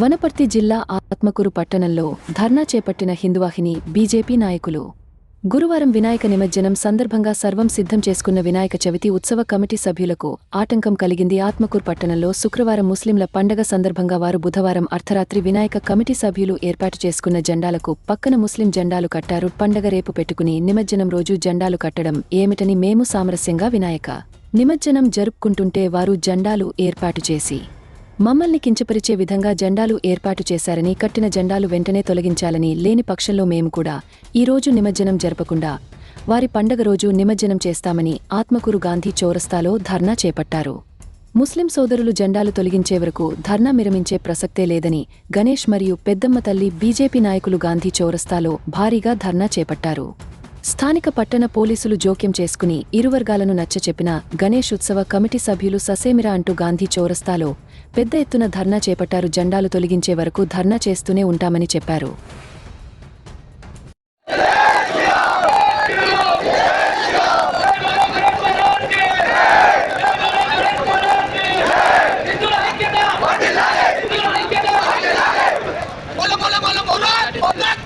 వనపర్తి జిల్లా ఆత్మకూరు పట్టణంలో ధర్నా చేపట్టిన హిందువాహిని బీజేపీ నాయకులు. గురువారం వినాయక నిమజ్జనం సందర్భంగా సర్వం సిద్ధం చేసుకున్న వినాయక చవితి ఉత్సవ కమిటీ సభ్యులకు ఆటంకం కలిగింది ఆత్మకూరు పట్టణంలో శుక్రవారం ముస్లింల పండగ సందర్భంగా వారు బుధవారం అర్ధరాత్రి వినాయక కమిటీ సభ్యులు ఏర్పాటు చేసుకున్న జెండాలకు పక్కన ముస్లిం జెండాలు కట్టారు. పండగ రేపు పెట్టుకుని నిమజ్జనం రోజు జెండాలు కట్టడం ఏమిటని మేము సామరస్యంగా వినాయక నిమజ్జనం జరుపుకుంటుంటే వారు జెండాలు ఏర్పాటు చేసి మమ్మల్ని కించపరిచే విధంగా జెండాలు ఏర్పాటు చేశారని కట్టిన జెండాలు వెంటనే తొలగించాలని లేని పక్షంలో మేము కూడా ఈ రోజు నిమజ్జనం జరపకుండా వారి పండగ రోజు నిమజ్జనం చేస్తామని ఆత్మకూరు గాంధీ చౌరస్తాలో ధర్నా చేపట్టారు. ముస్లిం సోదరులు జెండాలు తొలగించే వరకు ధర్నా విరమించే ప్రసక్తే లేదని గణేష్ మరియు పెద్దమ్మ తల్లి బీజేపీ నాయకులు గాంధీ చౌరస్తాలో భారీగా ధర్నా చేపట్టారు. స్థానిక పట్టణ పోలీసులు జోక్యం చేసుకుని ఇరువర్గాలను నచ్చచెప్పిన గణేష్ ఉత్సవ కమిటీ సభ్యులు ససేమిరా అంటూ గాంధీ చౌరస్తాలో పెద్ద ఎత్తున ధర్నా చేపట్టారు జెండాలు తొలగించే వరకు ధర్నా చేస్తూనే ఉంటామని చెప్పారు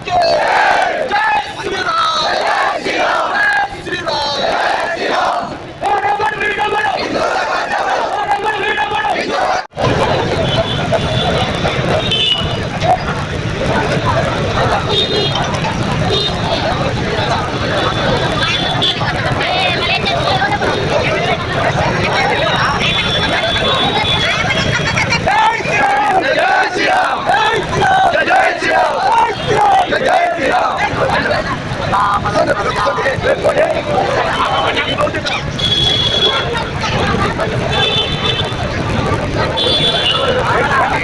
Yeah! Thank you.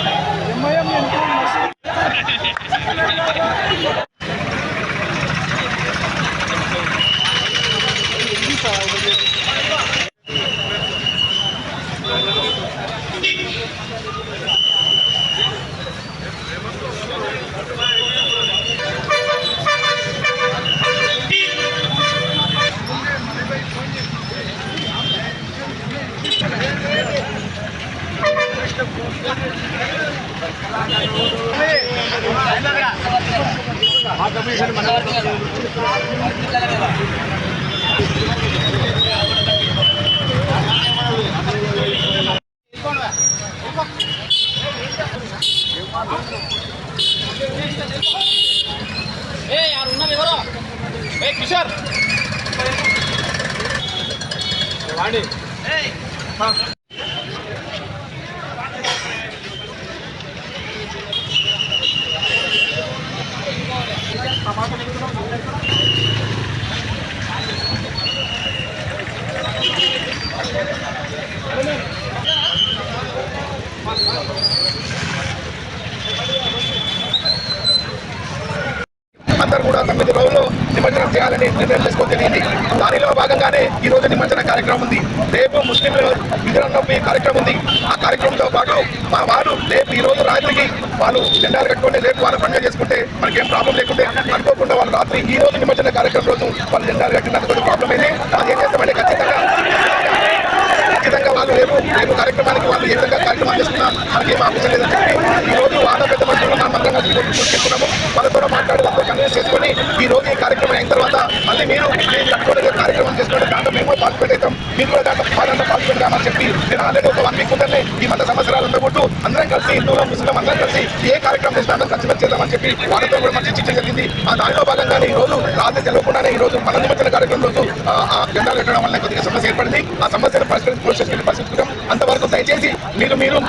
ఏ యారు ఉన్నది ఎవరో? ఏ కిషోర్! వాడి అందరూ చేయాలని నిర్ణయం తీసుకొని జరిగింది దానిలో భాగంగానే ఈ రోజు నిమజ్జన కార్యక్రమం ఉంది. రేపు ముస్లింల విగ్రహం కార్యక్రమం ఉంది. ఆ కార్యక్రమంతో పాటు మా వారు రేపు ఈ రోజు రాత్రికి వాళ్ళు జెండాలు కట్టుకుంటే రేపు వాళ్ళు పండుగ చేసుకుంటే మనకేం ప్రాబ్లం లేకుంటే అనుకోకుండా వాళ్ళు రాత్రి ఈ రోజు నిమజ్జన కార్యక్రమం రోజు వాళ్ళు జెండాలు కట్టినందుకు కొంచెం ప్రాబ్లం అయితే అది ఏం చేస్తామంటే ఖచ్చితంగా ఖచ్చితంగా వాళ్ళు రేపు రేపు కార్యక్రమానికి వాళ్ళు ఏ విధంగా కార్యక్రమాలు చేస్తున్నా మనకి ఏం ఆఫీసర్ లేదని చెప్పి ఈ రోజు వాళ్ళ పెద్ద మనుషులు నా మంత్రంగా వాళ్ళతో మాట్లాడి ఈ రోజు ఈ కార్యక్రమం అయిన తర్వాత మళ్ళీ మీరు మీరు కట్టుకోవడం కార్యక్రమం చేసుకుంటే దాంట్లో మేము కూడా అవుతాం. మీరు కూడా దాంట్లో వాళ్ళంతా పాల్గొంటామని చెప్పి నేను ఆల్రెడీ ఒక వన్ వీక్ ఉంటే ఈ మత సంవత్సరాలు ఉండబోట్టు అందరం కలిసి హిందువులు ముస్లిం అందరం కలిసి ఏ కార్యక్రమం చేస్తే అందరం కలిసి మెలిసి చేద్దామని చెప్పి వాళ్ళతో కూడా మంచి చర్చ జరిగింది. ఆ దానిలో భాగంగానే ఈ రోజు రాత్రి తెలవకుండానే ఈ రోజు మన నిమజ్జన కార్యక్రమం రోజు ఆ ఆ కట్టడం వల్ల కొద్దిగా సమస్య ఏర్పడింది. ఆ సమస్యను పరిష్కరించి పరిష్కరించుకుంటాం అంతవరకు దయచేసి మీరు మీరు.